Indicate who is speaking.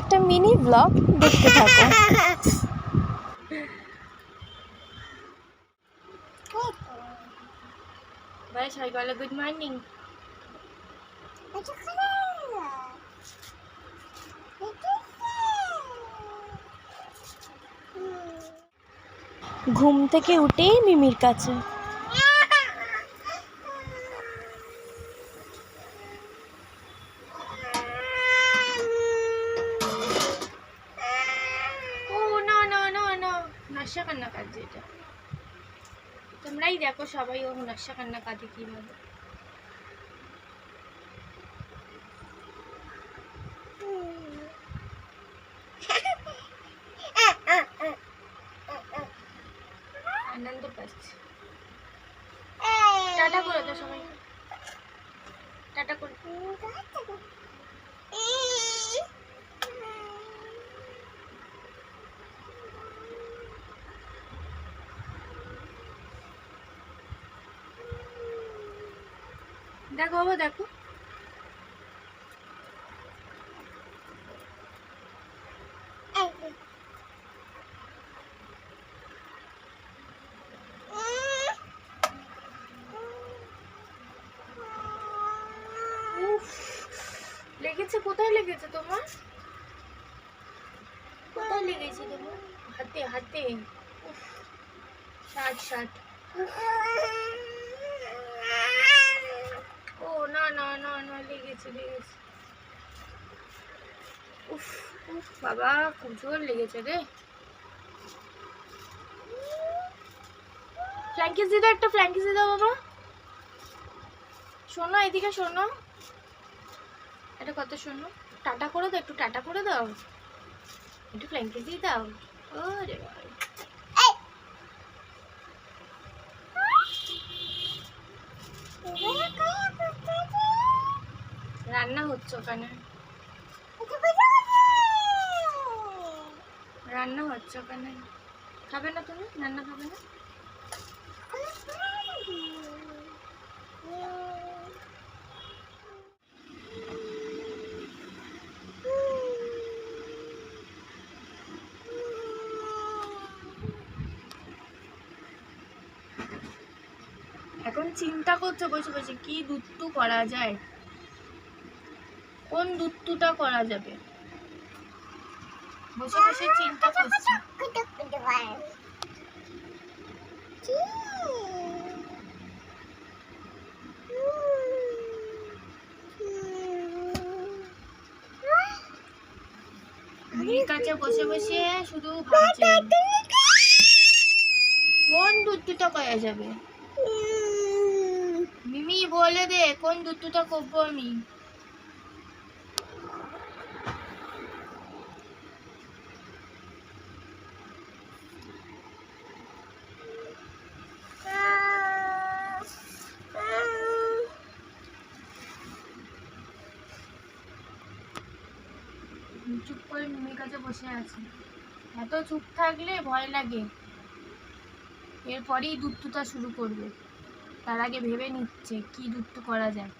Speaker 1: একটা mini blog দেখতে থাকো।
Speaker 2: ভাই সবাই বলো গুড মর্নিং
Speaker 1: ঘুম থেকে উঠেই মিমির কাছে
Speaker 2: ও না না না না নকশা কান্না কাঁদছে এটা তোমরাই দেখো সবাই ও নকশা কান্না কাঁদে কীভাবে। আনন্দ পাচ্ছে। টাটা করে দাও সবাই টাটা করে দেখো বাবা দেখো। লেগেছে কোথায় লেগেছে তোমার? কোথায় লেগেছে তোমার হাতে হাতে। ষাট ষাট। লেগেছে লেগেছে উফ উফ, বাবা, খুব জোর লেগেছে রে। ফ্ল্যাঙ্কিস দিয়ে দাও একটা ফ্ল্যাঙ্কিস দিয়ে দাও বাবা। শোনো, এদিকে শোনো। এটা কত শোনো, টাটা করে দাও, একটু টাটা করে দাও। একটু ফ্ল্যাঙ্কিস দিয়ে দাও। ও রে বাবা রান্না হচ্ছে ওখানে। রান্না হচ্ছে ওখানে। খাবে না তুমি? রান্না খাবে না? এখন চিন্তা করছ বসে বসে, কি দুত্তু করা যায়? কোন দুত্তুটা করা যাবে? বসে বসে চিন্তা করছি। কাছে বসে বসে শুধু কোন দুত্তুটা করা যাবে? মিমি বলে দে কোন দুত্তুটা করব আমি? চুপ করে মিমির কাছে বসে আছি। এত চুপ থাকলে ভয় লাগে। এরপরেই দুধটা শুরু করবে। তার আগে ভেবে নিচ্ছে কি দুত্তু করা যায়।